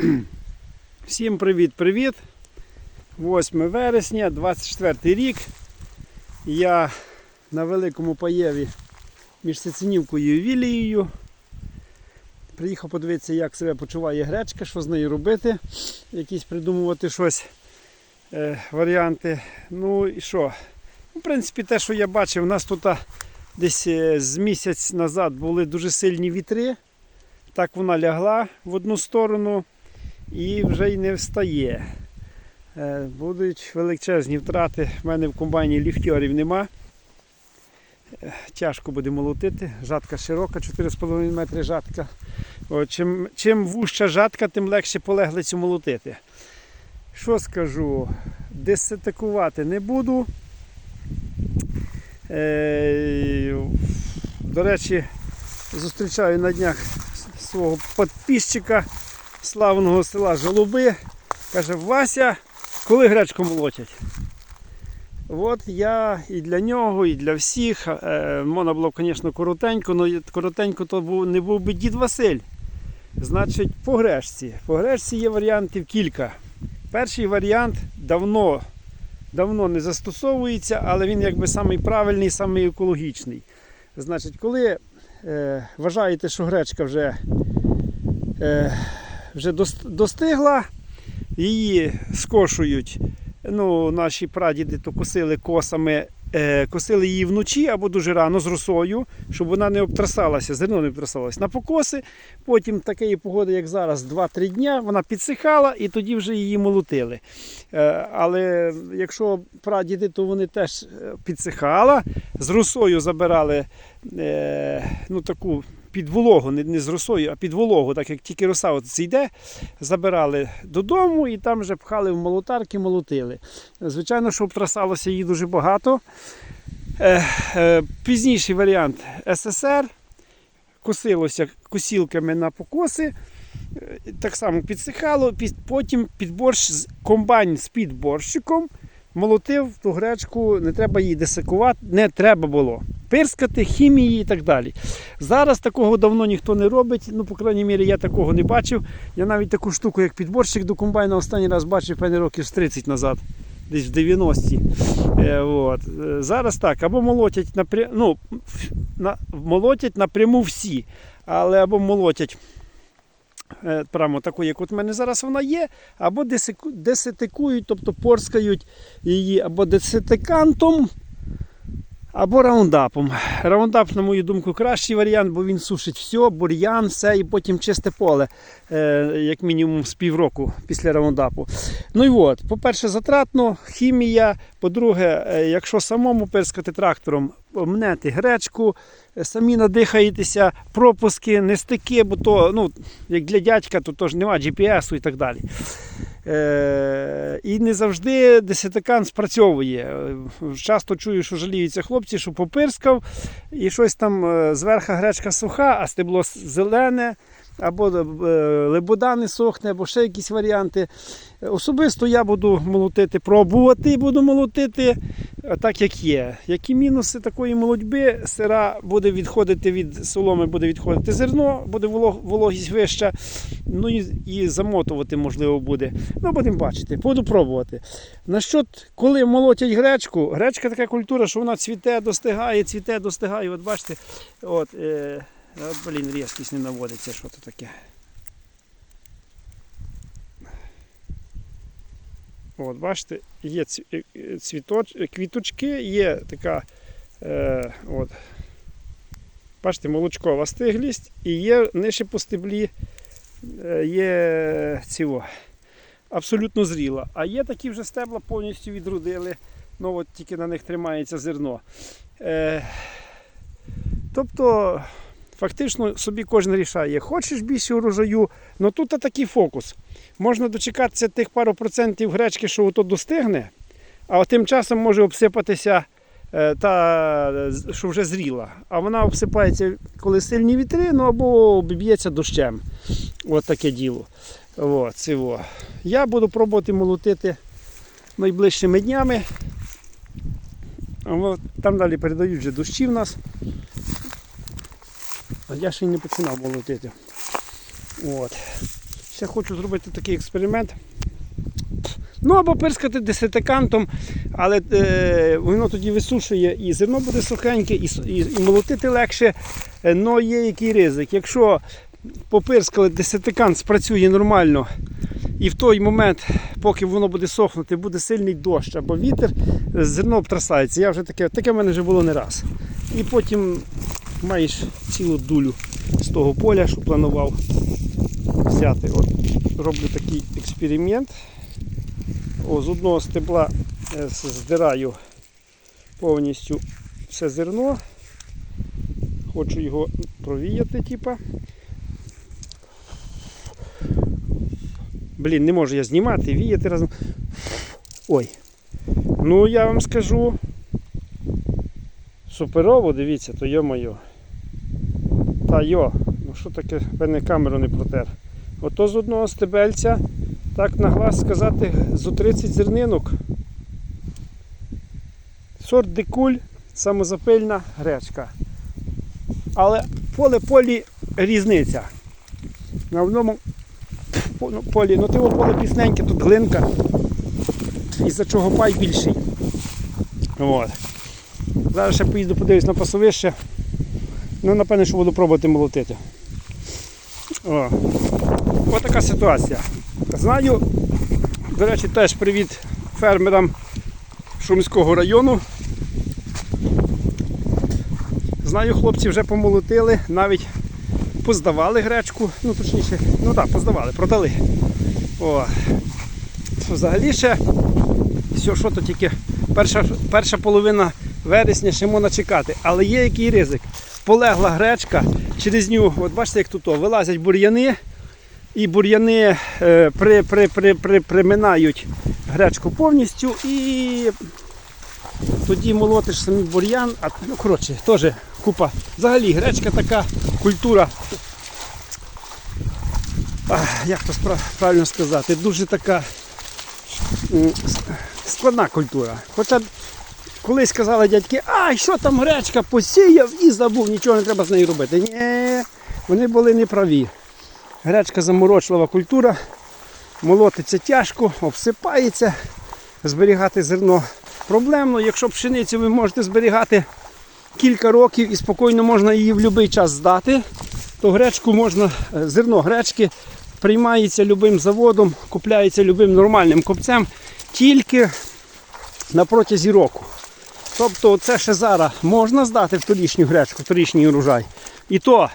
Всім привіт-привіт! 8 вересня, 24 рік. Я на великому паєві між Сицинівкою і Вілією. Приїхав подивитися, як себе почуває гречка, що з нею робити, якісь придумувати щось, е, варіанти. Ну і що? В принципі, те, що я бачив, у нас тут десь е, з місяць назад були дуже сильні вітри. Так вона лягла в одну сторону і вже й не встає. Е, Будуть величезні втрати. У мене в комбайні ліфтьорів нема. Е, Тяжко буде молотити. Жатка широка, 4,5 метри жатка. О, чим, чим вужча жатка, тим легше полеглицю молотити. Що скажу? Десятикувати не буду. Е, до речі, зустрічаю на днях свого підписчика славного села Жолоби. Каже, Вася, коли гречку молотять? От я і для нього, і для всіх. Е, можна було б, звісно, коротенько, але коротенько то був, не був би дід Василь. Значить, по гречці. По гречці є варіантів кілька. Перший варіант давно, давно не застосовується, але він якби самий правильний, самий екологічний. Значить, коли е, вважаєте, що гречка вже, е, вже достигла, її скошують. Ну, наші прадіди то косили косами, е, косили її вночі або дуже рано з росою, щоб вона не обтрасалася, зерно не обтрасалося на покоси. Потім такої погоди, як зараз, 2-3 дня, вона підсихала і тоді вже її молотили. Е, але якщо прадіди, то вони теж е, підсихала, з росою забирали ну, таку під вологу, не, не з росою, а під вологу, так як тільки роса от зійде, забирали додому і там вже пхали в молотарки, молотили. Звичайно, що обтрасалося її дуже багато. Е, е, пізніший варіант СССР косилося косілками на покоси. е, Так само підсихало, під- потім підборщ, з- комбайн з підборщиком молотив ту гречку, не треба її десикувати, не треба було. Пирскати, хімії і так далі. Зараз такого давно ніхто не робить, ну, по крайній мірі, я такого не бачив. Я навіть таку штуку, як підборщик до комбайна, останній раз бачив певне років з 30 назад, десь в 90-ті. Е, от. Е, Зараз так, або молотять напря... ну, на... молотять напряму всі, але або молотять. е, Прямо таку, як от в мене зараз вона є, або десику- десятикують, тобто порскають її або десятикантом, або раундапом. Раундап, на мою думку, кращий варіант, бо він сушить все, бур'ян, все і потім чисте поле, е, як мінімум з півроку після раундапу. Ну і от, по-перше, затратно, хімія. По-друге, е, якщо самому пирскати трактором, мнете гречку, е, самі надихаєтеся, пропуски, не стики, бо то, ну, як для дядька, то, то ж немає GPS і так далі. Е, і не завжди десятикан спрацьовує. Часто чую, що жаліються хлопці, що попирскав, і щось там е, зверху гречка суха, а стебло зелене, або е, лебода не сохне, або ще якісь варіанти. Особисто я буду молотити, пробувати буду молотити е, так, як є. Які мінуси такої молодьби? Сира буде відходити від соломи, буде відходити зерно, буде вологість вища. Ну і, замотувати можливо буде. Ну, будемо бачити, буду пробувати. Насчет, коли молотять гречку, гречка така культура, що вона цвіте, достигає, цвіте, достигає. От бачите, от, е, блін, різкість не наводиться, що то таке. От, бачите, є е, е, цвіточ, е, квіточки, є така. Е, от, бачите, молочкова стиглість і є нижче по стеблі е, є цього, абсолютно зріла. А є такі вже стебла повністю відродили, ну от тільки на них тримається зерно. Е, тобто, фактично собі кожен рішає, хочеш більше урожаю, ну тут такий фокус. Можна дочекатися тих пару процентів гречки, що ото достигне, а тим часом може обсипатися е, та, що вже зріла. А вона обсипається, коли сильні вітри, ну або обіб'ється дощем. От таке діло. От, цього. Я буду пробувати молотити найближчими днями. От, там далі передають вже дощі в нас. Я ще й не починав молотити. От. ще хочу зробити такий експеримент. Ну або пирскати десятикантом, але е, воно тоді висушує і зерно буде сухеньке, і, і, і молотити легше. Але є який ризик. Якщо попирскали десятикант спрацює нормально, і в той момент, поки воно буде сохнути, буде сильний дощ або вітер, зерно обтрасається. Я вже таке, таке в мене вже було не раз. І потім маєш цілу дулю з того поля, що планував взяти. От роблю такий експеримент. О, з одного стебла е, здираю повністю все зерно. Хочу його провіяти, типа. Блін, не можу я знімати, віяти разом. Ой. Ну я вам скажу. Суперово, дивіться, то йо-моє. Та йо, ну що таке, певне камеру не протер. Ото з одного стебельця, так на глаз сказати, зо 30 зернинок. Сорт дикуль, самозапильна гречка. Але поле полі різниця. На одному полі, ну ти поле пісненьке, тут глинка, із-за чого пай більший. От. Зараз ще поїду подивлюсь на пасовище. Ну, напевне, що буду пробувати молотити. О. Ось така ситуація. Знаю, до речі, теж привіт фермерам Шумського району. Знаю, хлопці вже помолотили, навіть поздавали гречку, ну точніше, ну так, поздавали, продали. О. Взагалі ще, все, що то тільки перша, перша половина вересня ще можна чекати. Але є який ризик. Полегла гречка, через нього, от бачите, як тут вилазять бур'яни, і бур'яни е, при, при, при, при, приминають гречку повністю і тоді молотиш самі бур'ян, а ну коротше, теж купа. Взагалі гречка така культура. Ах, як то правильно сказати, дуже така складна культура. Хоча колись казали дядьки, ай, що там гречка посіяв і забув, нічого не треба з нею робити. Ні, вони були неправі. Гречка заморочлива культура, молотиться тяжко, обсипається, зберігати зерно проблемно. Якщо пшеницю ви можете зберігати кілька років і спокійно можна її в будь-який час здати, то гречку можна, е, зерно гречки приймається любим заводом, купляється любим нормальним копцем тільки на протязі року. Тобто це ще зараз можна здати в торішню гречку, в торішній урожай. І то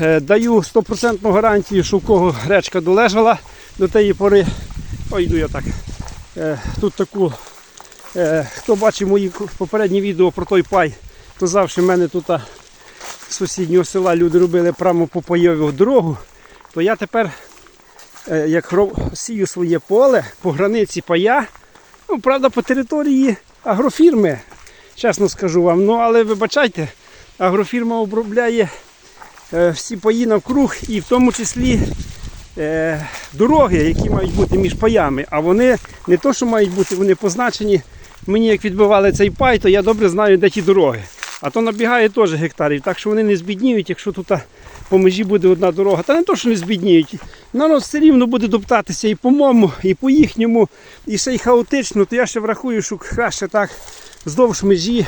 е, даю 100% гарантію, що в кого гречка долежала до тієї пори. Ой, йду я так. Е, тут таку, е, хто бачив мої попередні відео про той пай, то завжди в мене тут з сусіднього села люди робили прямо по пайову дорогу, то я тепер, е, як сію своє поле по границі пая, ну, правда, по території агрофірми, чесно скажу вам. Ну, але вибачайте, агрофірма обробляє е, всі паї навкруг і в тому числі е, дороги, які мають бути між паями. А вони не то, що мають бути, вони позначені. Мені як відбивали цей пай, то я добре знаю, де ті дороги. А то набігає теж гектарів, так що вони не збідніють, якщо тут по межі буде одна дорога. Та не то, що не збідніють. Народ все рівно буде доптатися і по моєму, і по їхньому, і ще й хаотично, то я ще врахую, що краще так вздовж межі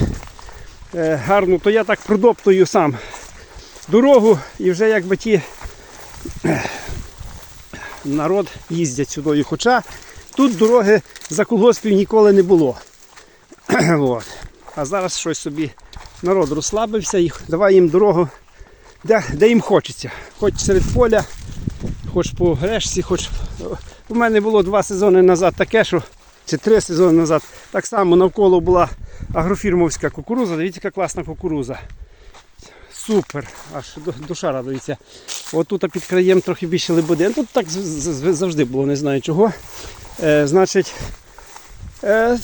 е, гарно, то я так продоптую сам дорогу і вже якби ті е, народ їздять сюди. Хоча тут дороги за колгоспів ніколи не було. От. А зараз щось собі народ розслабився і давай їм дорогу, де, де їм хочеться. Хоч серед поля, хоч по грешці, хоч. У мене було два сезони назад таке, що чи три сезони назад. Так само навколо була агрофірмовська кукуруза. Дивіться, яка класна кукуруза. Супер, аж душа радується. От тут під краєм трохи більше лебедин. Тут так завжди було, не знаю чого. Е, значить, е,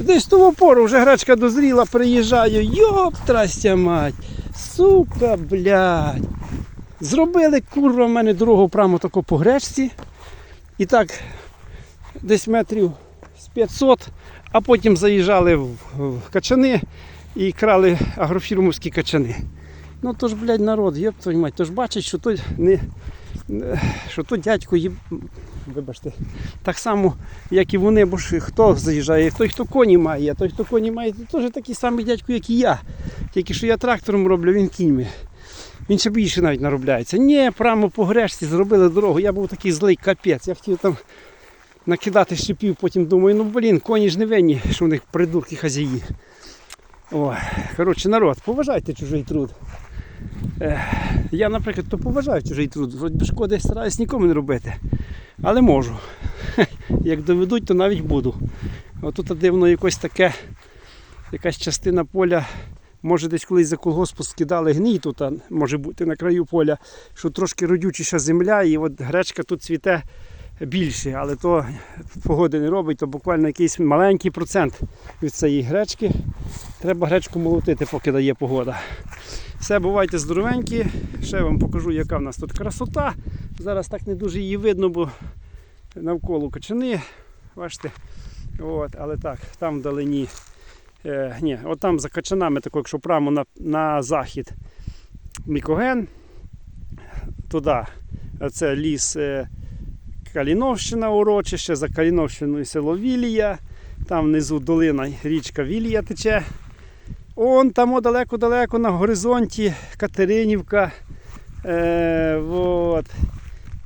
десь в тому пору вже гречка дозріла, приїжджаю. Йоп, трастя мать. Сука, блядь. Зробили курва в мене дорогу прямо тако по гречці. І так, десь метрів з 500, а потім заїжджали в, качани і крали агрофірмовські качани. Ну то ж, блядь, народ, єб твою мать, то ж бачить, що то не, що то дядько їм, вибачте, так само, як і вони, бо ж хто заїжджає, той, хто коні має, той, хто коні має, то теж такий самий дядько, як і я. Тільки що я трактором роблю, він кіньми. Він ще більше навіть наробляється. Ні, прямо по грешці зробили дорогу. Я був такий злий капець. Я хотів там накидати щепів, потім думаю, ну блін, коні ж не винні, що в них придурки хазяї. О, коротше, народ, поважайте чужий труд. Е, я, наприклад, то поважаю чужий труд. Вроді би шкоди стараюсь нікому не робити. Але можу. Як доведуть, то навіть буду. Отут дивно якось таке, якась частина поля, може десь колись за колгоспу скидали гній тут, може бути на краю поля, що трошки родючіша земля, і от гречка тут цвіте більше, але то погоди не робить, то буквально якийсь маленький процент від цієї гречки. Треба гречку молотити, поки дає погода. Все, бувайте здоровенькі. Ще вам покажу, яка в нас тут красота. Зараз так не дуже її видно, бо навколо качани. Бачите? От, але так, там вдалині. Е, ні, от там за качанами, тако, якщо прямо на, на захід Мікоген, туди це ліс е, Каліновщина урочище, за Каліновщиною село Вілія, там внизу долина річка Вілія тече. Он там далеко-далеко на горизонті Катеринівка. Е, вот.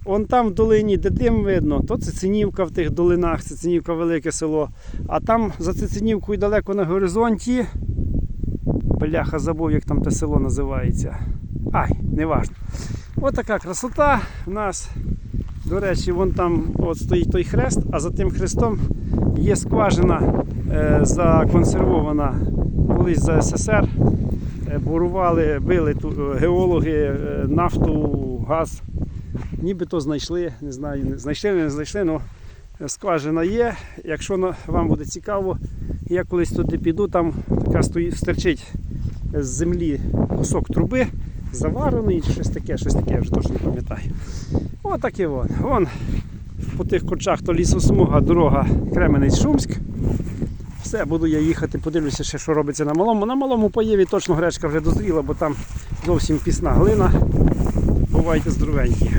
Он там в долині, де дим видно, то Цицинівка в тих долинах, Цицинівка велике село. А там за Цицинівкою далеко на горизонті. Бляха, забув, як там те село називається. Ай, не важно. Ось така красота в нас. До речі, вон там от стоїть той хрест, а за тим хрестом є скважина е, законсервована колись за СССР. Е, бурували, били ту, е, геологи е, нафту, газ. Нібито знайшли, не знаю, знайшли, не знайшли, але скважина є. Якщо вам буде цікаво, я колись туди піду, там така стоїть, стерчить з землі кусок труби, заварений, щось таке, щось таке, я вже точно не пам'ятаю. Отаке вон. Вон по тих корчах то лісосмуга, дорога Кременець-Шумськ. Все, буду я їхати, подивлюся ще, що робиться на малому. На малому поєві точно гречка вже дозріла, бо там зовсім пісна глина. Бувайте здоровенькі.